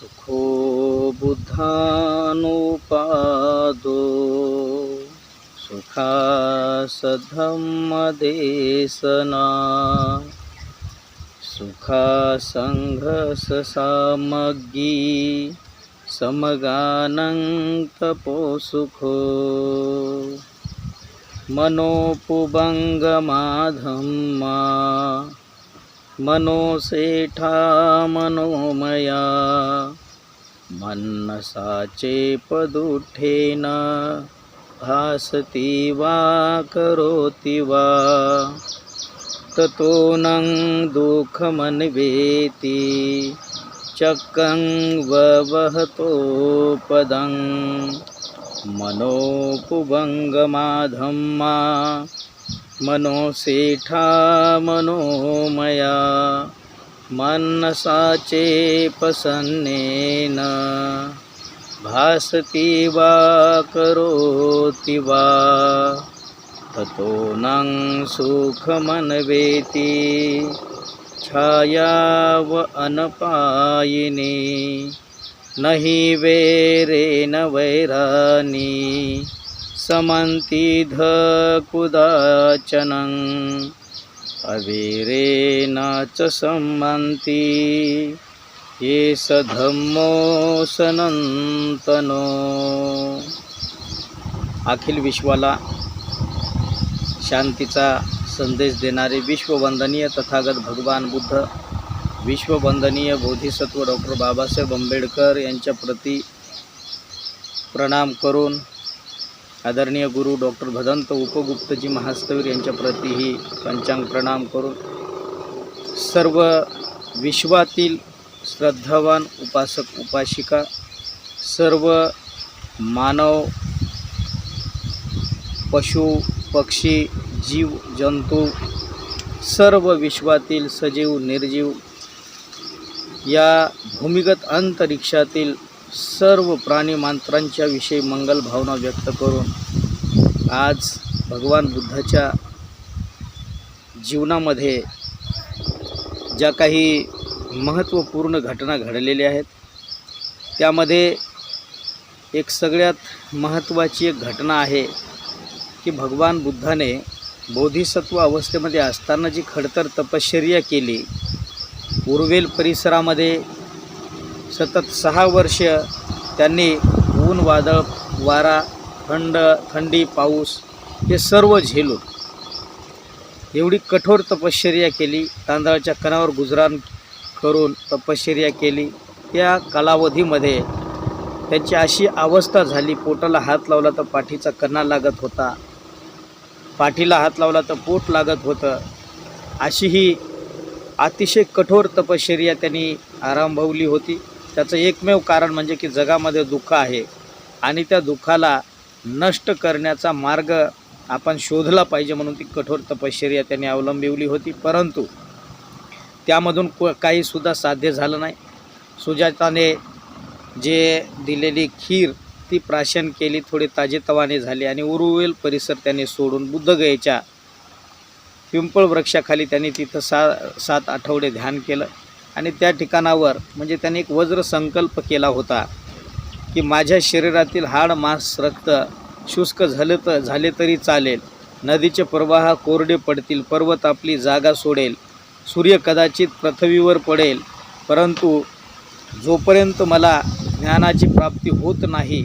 सुखो बुद्धानुपादो। सुखासधम्मदेशना सुखासङ्घससामग्गी समगानं तपोसुखो मनोपुबङ्गमाधम्मा मनोसेठा मनोमया मन्नसाचे पदुठेन भासति वा करोति वा ततो नं दुःखमन्वेति चक्रं ववहतो पदं मनोपुबङ्गमाधम्मा मनोसेठा मनोमया मनसाचे प्रसन्नेन भासति वा करोति वा ततो नं सुखमन्वेति छायाव अनपायिनी न हि वैरेण वैरानि समन्ति धकुदाचनम् अवीरेण च सम्मन्ति ये स धम्मो सनंतनो अखिल विश्वाला शांतीचा संदेश देणारे विश्ववंदनीय तथागत भगवान बुद्ध विश्ववंदनीय बोधिसत्व डॉक्टर बाबासाहेब आंबेडकर यांच्या प्रती प्रणाम करून आदरणीय गुरु डॉक्टर भदंत उपगुप्तजी महास्तवीर यांच्या प्रतीही पंचांग प्रणाम करून सर्व विश्वातील श्रद्धावान उपासक उपासिका सर्व मानव पशु पक्षी जीव जंतू सर्व विश्वातील सजीव निर्जीव या भूमिगत अंतरिक्षातील सर्व प्राणीमात्रांच्या विषयी मंगल भावना व्यक्त करून आज भगवान बुद्धाच्या जीवनामध्ये ज्या काही महत्त्वपूर्ण घटना घडलेल्या आहेत त्यामध्ये एक सगळ्यात महत्त्वाची एक घटना आहे की भगवान बुद्धाने बोधिसत्व अवस्थेमध्ये असताना जी खडतर तपश्चर्या केली उर्वेल परिसरामध्ये सतत सहा वर्ष त्यांनी ऊन वादळ वारा थंड थंडी पाऊस हे सर्व झेलून एवढी कठोर तपश्चर्या केली. तांदळाच्या कणावर गुजराण करून तपश्चर्या केली. त्या कालावधीमध्ये त्यांची अशी अवस्था झाली पोटाला हात लावला तर पाठीचा कणा लागत होता. पाठीला हात लावला तर पोट लागत होतं. अशी ही अतिशय कठोर तपश्चर्या त्यांनी आरंभवली होती. त्याचं एकमेव कारण म्हणजे की जगामध्ये दुःख आहे आणि त्या दुःखाला नष्ट करण्याचा मार्ग आपण शोधला पाहिजे म्हणून ती कठोर तपश्चर्या त्यांनी अवलंबिवली होती. परंतु त्यामधून को काहीसुद्धा साध्य झालं नाही. सुजाताने जे दिलेली खीर ती प्राशन केली थोडी ताजेतवाने झाली आणि उरुवेल परिसर त्यांनी सोडून बुद्धगयेच्या पिंपळ वृक्षाखाली त्यांनी तिथं सा सात आठवडे ध्यान केलं. आणि त्या ठिकाणावर म्हणजे त्यांनी एक वज्र संकल्प केला होता की माझ्या शरीरातील हाड मांस रक्त शुष्क झालं तर झाले तरी चालेल. नदीचे प्रवाह कोरडे पडतील पर्वत आपली जागा सोडेल. सूर्य कदाचित पृथ्वीवर पडेल परंतु जोपर्यंत मला ज्ञानाची प्राप्ती होत नाही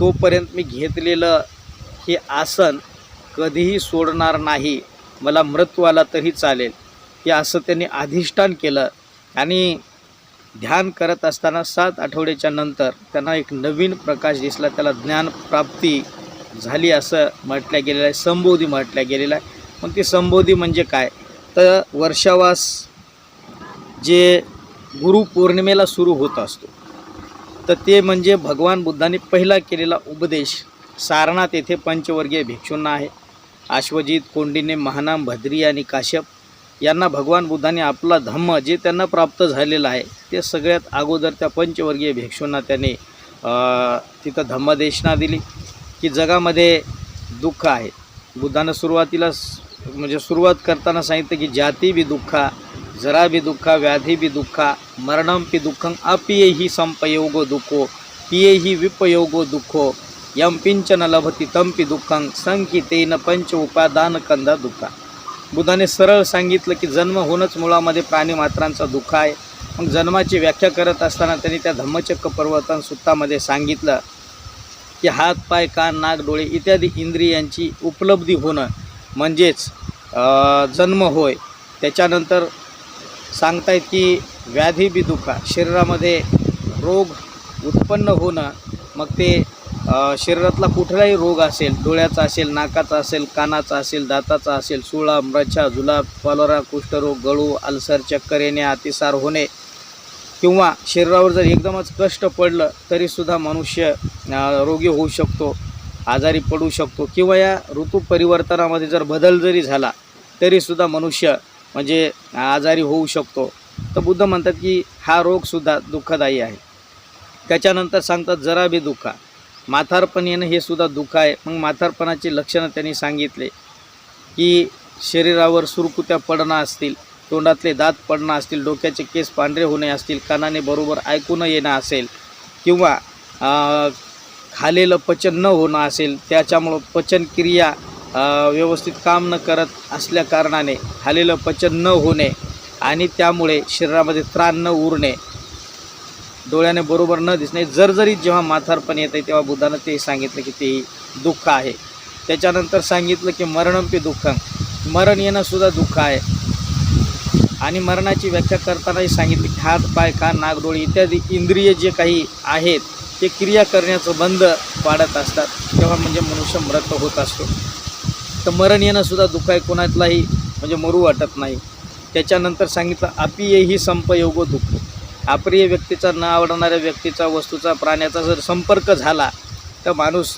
तोपर्यंत मी घेतलेलं हे आसन कधीही सोडणार नाही. मला मृत्यू आला तरी चालेल. हे असं त्यांनी अधिष्ठान केलं. आणि ध्यान करत असताना सात आठवड्याच्या नंतर त्यांना एक नवीन प्रकाश दिसला. त्याला ज्ञानप्राप्ती झाली असं म्हटलं गेलेलं आहे संबोधी म्हटलं गेलेलं आहे. मग ती संबोधी म्हणजे काय? तर वर्षावास जे गुरुपौर्णिमेला सुरू होत असतो तर ते म्हणजे भगवान बुद्धाने पहिला केलेला उपदेश सारनाथ येथे पंचवर्गीय भिक्षूंना आहे. अश्वजित कोंडीने महानाम भद्री आणि काश्यप यांना भगवान बुद्धाने आपला धम्म जे त्यांना प्राप्त झालेलं आहे ते सगळ्यात अगोदर त्या पंचवर्गीय भिक्षूंना त्याने तिथं धम्मदेशना दिली की जगामध्ये दुःख आहे. बुद्धानं सुरुवातीला म्हणजे सुरुवात करताना सांगितलं की जाती बी दुःखा जराबी दुःखा व्याधीबी दुःखा मरणंपि दुःखं अपियेहि संपयोगो दुःखो पियेहि विपयोगो दुःखो यम पिंचन लभती तंपी दुःखं संकितेन पंच उपादान कंदा दुःखा। बुद्धाने सरळ सांगितलं की जन्म होणंच मुळामध्ये प्राणीमात्रांचा दुःख आहे. मग जन्माची व्याख्या करत असताना त्यांनी त्या धम्मचक्क पर्वतन सांगितलं की हात पाय कान नाक डोळे इत्यादी इंद्रियांची उपलब्धी होणं म्हणजेच जन्म होय. त्याच्यानंतर सांगतायत की व्याधी बी दुखा. शरीरामध्ये रोग उत्पन्न होणं मग ते शरीरातला कुठलाही रोग असेल डोळ्याचा असेल नाकाचा असेल कानाचा असेल दाताचा असेल सुळा मृछा जुलाब कॉलरा कुष्ठरोग गळू अल्सर चक्कर येणे अतिसार होणे किंवा शरीरावर जर एकदमच कष्ट पडलं तरीसुद्धा मनुष्य रोगी होऊ शकतो आजारी पडू शकतो किंवा या ऋतू परिवर्तनामध्ये जर बदल जरी झाला तरीसुद्धा मनुष्य म्हणजे आजारी होऊ शकतो. तर बुद्ध म्हणतात की हा रोगसुद्धा दुःखदायी आहे. त्याच्यानंतर सांगतात जरा बी दुःखा. म्हातारपण येणं हे सुद्धा दुःख आहे. मग म्हातारपणाचे लक्षणं त्यांनी सांगितले की शरीरावर सुरकुत्या पडणं असतील तोंडातले दात पडणं असतील डोक्याचे केस पांढरे होणे असतील कानाने बरोबर ऐकू न येणं असेल किंवा खालेलं पचन न होणं असेल त्याच्यामुळं पचनक्रिया व्यवस्थित काम न करत असल्या कारणाने खालेलं पचन न होणे आणि त्यामुळे शरीरामध्ये त्राण न उरणे डोळ्याने बरोबर न दिसणे जरजरीत जेव्हा म्हातारपण आहे तेव्हा बुद्धानं ते सांगितलं की ते दुःख आहे. त्याच्यानंतर सांगितलं की मरणंपी दुःखं. मरण येणंसुद्धा दुःख आहे. आणि मरणाची व्याख्या करतानाही सांगितली की हात पाय कान नागडोळी इत्यादी इंद्रिय जे काही आहेत ते क्रिया करण्याचं बंद पाडत असतात. तेव्हा म्हणजे मनुष्य मृत होत असतो. तर मरण येणंसुद्धा दुःख आहे कोणातलाही म्हणजे मरू वाटत नाही. त्याच्यानंतर सांगितलं अपियही संपयोगो दुःख अप्रिय व्यक्तीचा न आवडणाऱ्या व्यक्तीचा वस्तूचा प्राण्याचा जर संपर्क झाला तर माणूस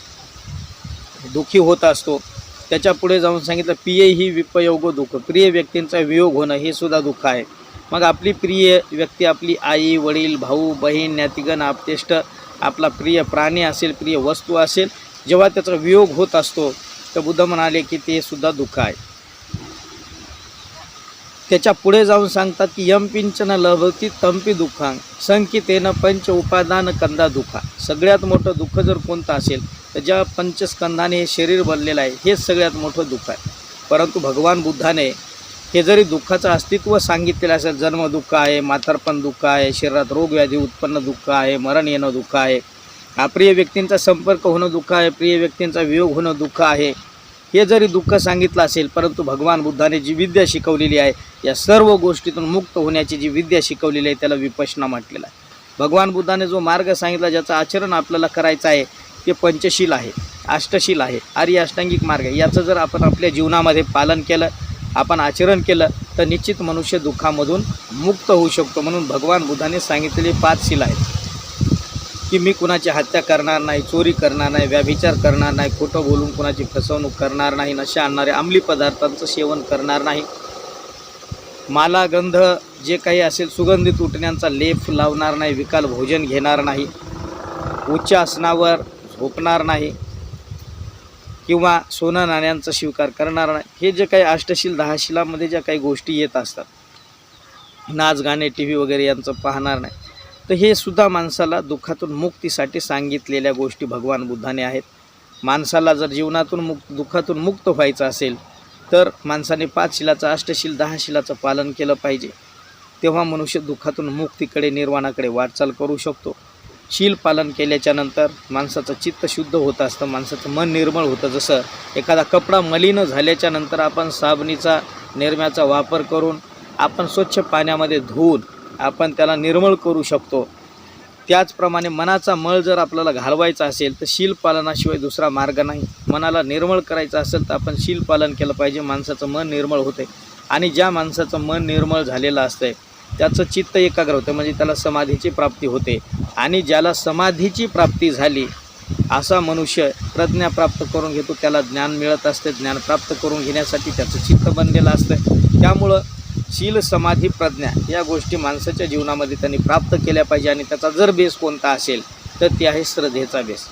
दुःखी होत असतो. त्याच्या पुढे जाऊन सांगितलं पिये ही विपयोग दुःख. प्रिय व्यक्तींचा वियोग होणं हे सुद्धा दुःख आहे. मग आपली प्रिय व्यक्ती आपली आई वडील भाऊ बहीण ज्ञातिगण आपतेष्ट आपला प्रिय प्राणी असेल प्रिय वस्तू असेल जेव्हा त्याचा वियोग होत असतो तर बुद्ध म्हणाले की ते सुद्धा दुःख आहे. त्याच्या पुढे जाऊन सांगतात की यम पिंचन लभती तंपी दुःखांग संकितेनं पंच उपादान कंदा दुःखा. सगळ्यात मोठं दुःख जर कोणतं असेल तर ज्या पंचस्कंधाने हे शरीर बनलेलं आहे हेच सगळ्यात मोठं दुःख आहे. परंतु भगवान बुद्धाने हे जरी दुःखाचं अस्तित्व सांगितलेलं असेल जन्म दुःख आहे म्हातारपण दुःख आहे शरीरात रोगव्याधी उत्पन्न दुःख आहे मरण येणं दुःख आहे अप्रिय व्यक्तींचा संपर्क होणं दुःख आहे प्रिय व्यक्तींचा वियोग होणं दुःख आहे हे जरी दुःख सांगितलं असेल परंतु भगवान बुद्धाने जी विद्या शिकवलेली आहे या सर्व गोष्टीतून मुक्त होण्याची जी विद्या शिकवलेली आहे त्याला विपशना म्हटलेलं आहे. भगवान बुद्धाने जो मार्ग सांगितला ज्याचं आचरण आपल्याला करायचं आहे ते पंचशील आहे अष्टशील आहे आर्य अष्टांगिक मार्ग आहे. याचं जर आपण आपल्या जीवनामध्ये पालन केलं आपण आचरण केलं तर निश्चित मनुष्य दुःखामधून मुक्त होऊ शकतो म्हणून भगवान बुद्धाने सांगितलेले पाच शील आहेत. की मी कुणाची हत्या करणार नाही चोरी करणार नाही व्याभिचार करणार नाही खोटं बोलून कुणाची फसवणूक करणार नाही नशा आणणाऱ्या अंमली पदार्थांचं सेवन करणार नाही. माला गंध जे काही असेल सुगंधित उठण्यांचा लेप लावणार नाही विकाल भोजन घेणार नाही उच्च आसनावर झोपणार नाही किंवा सोनं नाण्यांचा स्वीकार करणार नाही. हे जे काही अष्टशील दहाशिलामध्ये ज्या काही गोष्टी येत असतात नाच गाणे टी व्ही वगैरे यांचं पाहणार नाही. तर हे सुद्धा माणसाला दुःखातून मुक्तीसाठी सांगितलेल्या गोष्टी भगवान बुद्धाने आहेत. माणसाला जर जीवनातून मुक्त दुःखातून मुक्त व्हायचं असेल तर माणसाने पाच शिलाचं अष्टशील दहा शिलाचं पालन केलं पाहिजे. तेव्हा मनुष्य दुःखातून मुक्तीकडे निर्वाणाकडे वाटचाल करू शकतो. शील पालन केल्याच्यानंतर माणसाचं चित्त शुद्ध होत असतं माणसाचं मन निर्मळ होतं. जसं एखादा कपडा मलिन झाल्याच्यानंतर आपण साबणीचा निरम्याचा वापर करून आपण स्वच्छ पाण्यामध्ये धुवून आपण त्याला निर्मळ करू शकतो. त्याचप्रमाणे मनाचा मळ जर आपल्याला घालवायचा असेल तर शील पालनाशिवाय दुसरा मार्ग नाही. मनाला निर्मळ करायचं असेल तर आपण शील पालन केलं पाहिजे. माणसाचं मन निर्मळ होते. आणि ज्या माणसाचं मन निर्मळ झालेलं असतंय त्याचं चित्त एकाग्र होतं म्हणजे त्याला समाधीची प्राप्ती होते. आणि ज्याला समाधीची प्राप्ती झाली असा मनुष्य प्रज्ञा प्राप्त करून घेतो. त्याला ज्ञान मिळत असते. ज्ञान प्राप्त करून घेण्यासाठी त्याचं चित्त बनलेलं असतं त्यामुळं शील समाधी प्रज्ञा या गोष्टी माणसाच्या जीवनामध्ये त्यांनी प्राप्त केल्या पाहिजे आणि त्याचा जर बेस कोणता असेल तर ती आहे श्रद्धेचा बेस.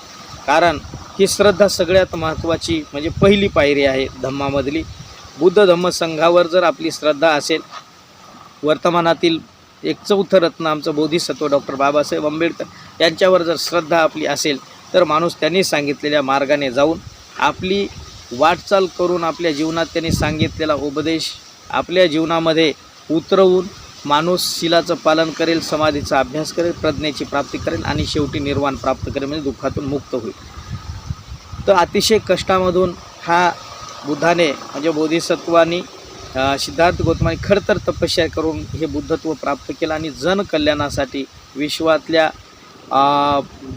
कारण ही श्रद्धा सगळ्यात महत्त्वाची म्हणजे पहिली पायरी आहे धम्मामधली. बुद्ध धम्म संघावर जर आपली श्रद्धा असेल वर्तमानातील एक चौथं रत्न आमचं बोधिसत्व डॉक्टर बाबासाहेब आंबेडकर यांच्यावर जर श्रद्धा आपली असेल तर माणूस त्यांनी सांगितलेल्या मार्गाने जाऊन आपली वाटचाल करून आपल्या जीवनात त्यांनी सांगितलेला उपदेश आपल्या जीवनामध्ये उतरवून माणूस शिलाचं पालन करेल समाधीचा अभ्यास करेल प्रज्ञेची प्राप्ती करेल आणि शेवटी निर्वाण प्राप्त करेल म्हणजे दुःखातून मुक्त होईल. तर अतिशय कष्टामधून हा बुद्धाने म्हणजे बोधिसत्वानी सिद्धार्थ गौतमाने खडतर तपस्या करून हे बुद्धत्व प्राप्त केलं आणि जनकल्याणासाठी विश्वातल्या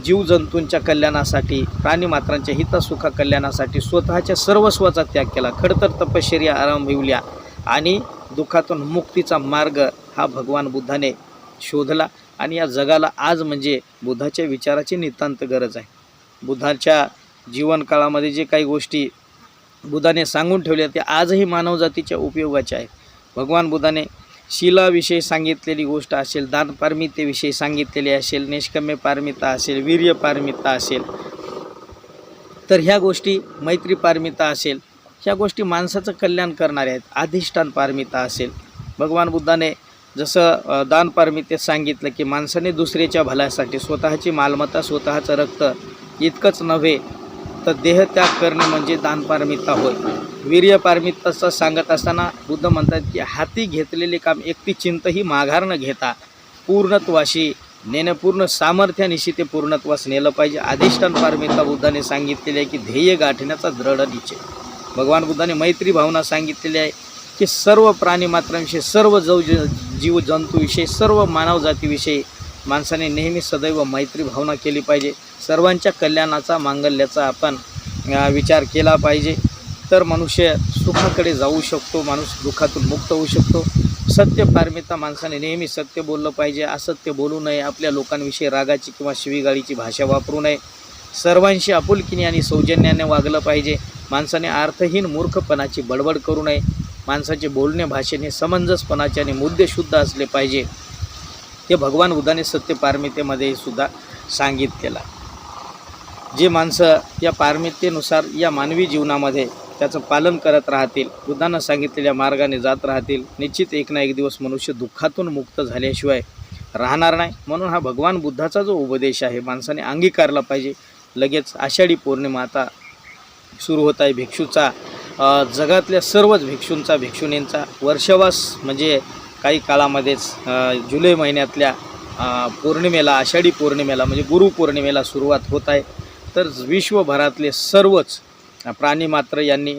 जीवजंतूंच्या कल्याणासाठी प्राणीमात्रांच्या हितसुखा कल्याणासाठी स्वतःच्या सर्वस्वाचा त्याग केला. खडतर तपश्चर्या आरंभिवल्या आणि दुःखातून मुक्तीचा मार्ग हा भगवान बुद्धाने शोधला. आणि या जगाला आज म्हणजे बुद्धाच्या विचाराची नितांत गरज आहे. बुद्धाच्या जीवनकाळामध्ये जे काही गोष्टी बुद्धाने सांगून ठेवल्या त्या आजही मानवजातीच्या उपयोगाच्या आहेत. भगवान बुद्धाने शिलाविषयी सांगितलेली गोष्ट असेल दानपारमितेविषयी सांगितलेली असेल निष्कम्य पारमिता असेल वीर्य पारमिता असेल तर ह्या गोष्टी मैत्री पारमिता असेल ह्या गोष्टी माणसाचं कल्याण करणाऱ्या आहेत. अधिष्ठान पारमिता असेल. भगवान बुद्धाने जसं दानपारमितेत सांगितलं की माणसाने दुसऱ्याच्या भल्यासाठी स्वतःची मालमत्ता स्वतःचं रक्त इतकंच नव्हे तर देहत्याग करणे म्हणजे दानपारमिता होय. वीर्यपारमिताचं सांगत असताना बुद्ध म्हणतात की हाती घेतलेले काम एकटी चिंतही माघार न घेता पूर्णत्वाशी नेणं पूर्ण सामर्थ्यानिशी ते पूर्णत्वास नेलं पाहिजे. अधिष्ठान पारमिता बुद्धाने सांगितलेले आहे की ध्येय गाठण्याचा दृढ निश्चय. भगवान बुद्धाने मैत्री भावना सांगितलेली आहे की सर्व प्राणीमात्रांविषयी सर्व जव जीव जंतूविषयी सर्व मानवजातीविषयी माणसाने नेहमी सदैव मैत्री भावना केली पाहिजे. सर्वांच्या कल्याणाचा मांगल्याचा आपण विचार केला पाहिजे. तर मनुष्य सुखाकडे जाऊ शकतो माणूस दुःखातून मुक्त होऊ शकतो. सत्य पारमिता माणसाने नेहमी सत्य बोललं पाहिजे. असत्य बोलू नये आपल्या लोकांविषयी रागाची किंवा शिवीगाळीची भाषा वापरू नये. सर्वांशी आपुलकीने आणि सौजन्याने वागलं पाहिजे. माणसाने अर्थहीन मूर्खपणाची बडबड करू नये. माणसाचे बोलणे भाषेने समंजसपणाचे आणि मुद्दे शुद्ध असले पाहिजे. हे भगवान बुद्धाने सत्य पारमितेमध्ये सुद्धा सांगितलेला जे माणसं या पारमितेनुसार या मानवी जीवनामध्ये त्याचं पालन करत राहतील बुद्धांना सांगितलेल्या मार्गाने जात राहतील निश्चित एक ना एक दिवस मनुष्य दुःखातून मुक्त झाल्याशिवाय राहणार नाही. म्हणून हा भगवान बुद्धाचा जो उपदेश आहे माणसाने अंगीकारला पाहिजे. लगेच आषाढी पौर्णिमा आता सुरू होत आहे भिक्षूचा जगातल्या सर्वच भिक्षूंचा भिक्षुणींचा वर्षवास म्हणजे काही काळामध्येच जुलै महिन्यातल्या पौर्णिमेला आषाढी पौर्णिमेला म्हणजे गुरुपौर्णिमेला सुरुवात होत आहे. तर विश्वभरातले सर्वच प्राणीमात्र यांनी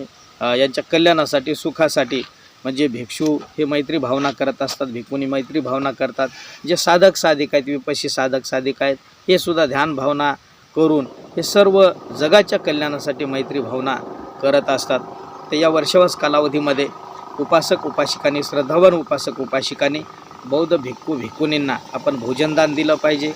यांच्या कल्याणासाठी सुखासाठी म्हणजे भिक्षू हे मैत्री भावना करत असतात भिक्षुनी मैत्री भावना करतात. जे साधक साधिक आहेत विपशी साधक साधिक आहेत हे सुद्धा ध्यान भावना करून हे सर्व जगाच्या कल्याणासाठी मैत्री भावना करत असतात. तर या वर्षवास कालावधीमध्ये उपासक उपासिकांनी श्रद्धावान उपासक उपासिकांनी बौद्ध भिक्खू भिक्खुनींना आपण भोजनदान दिलं पाहिजे.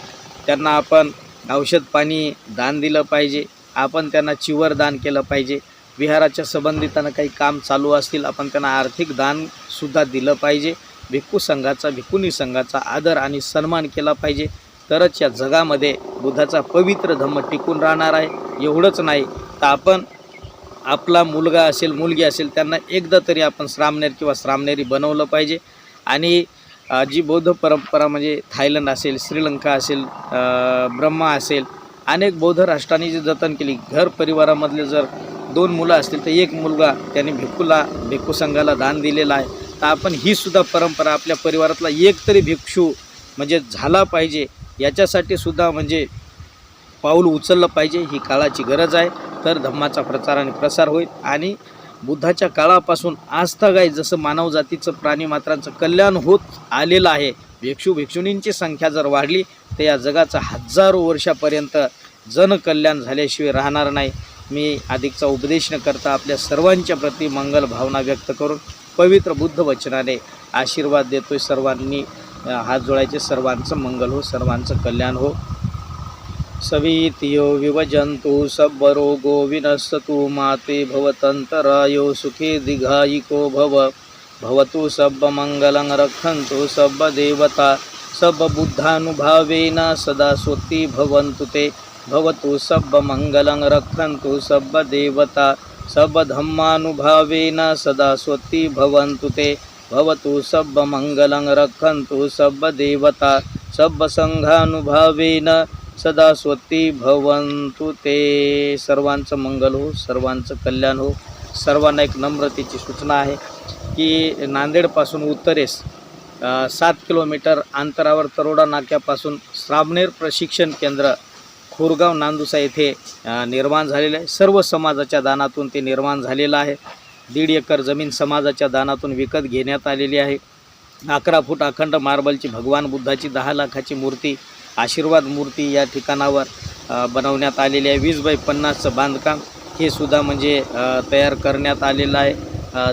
त्यांना आपण औषध पाणी दान दिलं पाहिजे. आपण त्यांना चिवर दान केलं पाहिजे. विहाराच्या संबंधितानं काही काम चालू असतील आपण त्यांना आर्थिक दानसुद्धा दिलं पाहिजे. भिक्खू संघाचा भिक्खुनी संघाचा आदर आणि सन्मान केला पाहिजे. तरच या जगामध्ये बुद्धाचा पवित्र धम्म टिकून राहणार आहे. एवढंच नाही तर आपण आपला मुलगा असेल मुलगी असेल त्यांना एकदा तरी आपण श्रामनेर किंवा श्रामनेरी बनवलं पाहिजे. आणि जी बौद्ध परंपरा म्हणजे थायलंड असेल श्रीलंका असेल ब्रह्मा असेल अनेक बौद्ध राष्ट्रांनी जी जतन केली. घर परिवारामधले जर दोन मुलं असतील तर एक मुलगा त्याने भिक्खूला भिक्खू संघाला दान दिलेलं आहे. तर आपण ही सुद्धा परंपरा आपल्या परिवारातला एक तरी भिक्षू म्हणजे झाला पाहिजे. याच्यासाठी सुद्धा म्हणजे पाऊल उचललं पाहिजे ही काळाची गरज आहे. तर धम्माचा प्रचार आणि प्रसार होईल. आणि बुद्धाच्या काळापासून आजतागाय जसं मानवजातीचं प्राणीमात्रांचं कल्याण होत आलेलं आहे. भिक्षू भिक्षुणींची संख्या जर वाढली तर या जगाचं हजारो वर्षापर्यंत जनकल्याण झाल्याशिवाय राहणार नाही. मी अधिकचा उपदेश न करता आपल्या सर्वांच्या प्रती मंगल भावना व्यक्त करून पवित्र बुद्ध वचनाने आशीर्वाद देतोय सर्वांनी. हात जोडायचे. सर्वांचं मंगल हो सर्वांचं कल्याण हो. सवीतियो विभजन्तु सब्बरोगो विनश्यतु माते भवतंतरायो सुखे दिघायिको भव। भवतु सब्बमङ्गलं रक्षन्तु सब्बदेवता सब्बबुद्धानुभावेन सदा स्वस्ति भवन्तु ते। भवतु सब्बमङ्गलं रक्षन्तु सब्बदेवता सब्बधम्मानुभावेन सदा स्वस्ति भवन्तु ते। भवतु सब मंगलं रक्षन्तु सब देवता सब संघानुभावेन सदा स्वती भवन्तु ते. सर्वांचं मंगल हो सर्वांचं कल्याण हो. सर्वांना एक नम्रतेची सूचना आहे की नांदेडपासून उत्तरेस सात किलोमीटर अंतरावर तरोडा नाक्यापासून श्रामनेर प्रशिक्षण केंद्र खोरगाव नांदुसा येथे निर्माण झालेलं आहे. सर्व समाजाच्या दानातून ते निर्माण झालेलं आहे. दीड एकर जमीन समाजाच्या दानातून विकत घेण्यात आलेली आहे. अकरा फूट अखंड मार्बलची भगवान बुद्धाची दहा लाखाची मूर्ती आशीर्वाद मूर्ती या ठिकाणावर बनवण्यात आलेली आहे. वीस बाय पन्नासचं बांधकाम हे सुद्धा म्हणजे तयार करण्यात आलेलं आहे.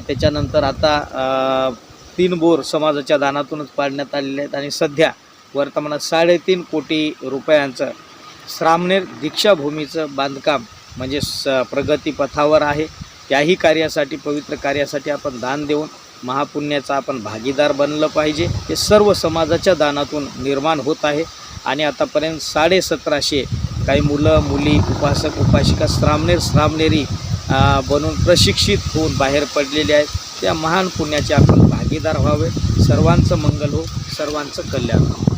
त्याच्यानंतर आता तीन बोर समाजाच्या दानातूनच पाडण्यात आलेले आहेत आणि सध्या वर्तमानात साडेतीन कोटी रुपयांचं श्रामनेर दीक्षाभूमीचं बांधकाम म्हणजे स प्रगतीपथावर आहे. त्याही कार्यासाठी पवित्र कार्यासाठी आपण दान देऊन महापुण्याचा आपण भागीदार बनलं पाहिजे. हे सर्व समाजाच्या दानातून निर्माण होत आहे. आणि आतापर्यंत साडेसतराशे काही मुलं मुली उपासक उपासिका श्रामनेर श्रामनेरी बनून प्रशिक्षित होऊन बाहेर पडलेले आहेत. त्या महान पुण्याचे आपण भागीदार व्हावे. सर्वांचं मंगल हो सर्वांचं कल्याण हो.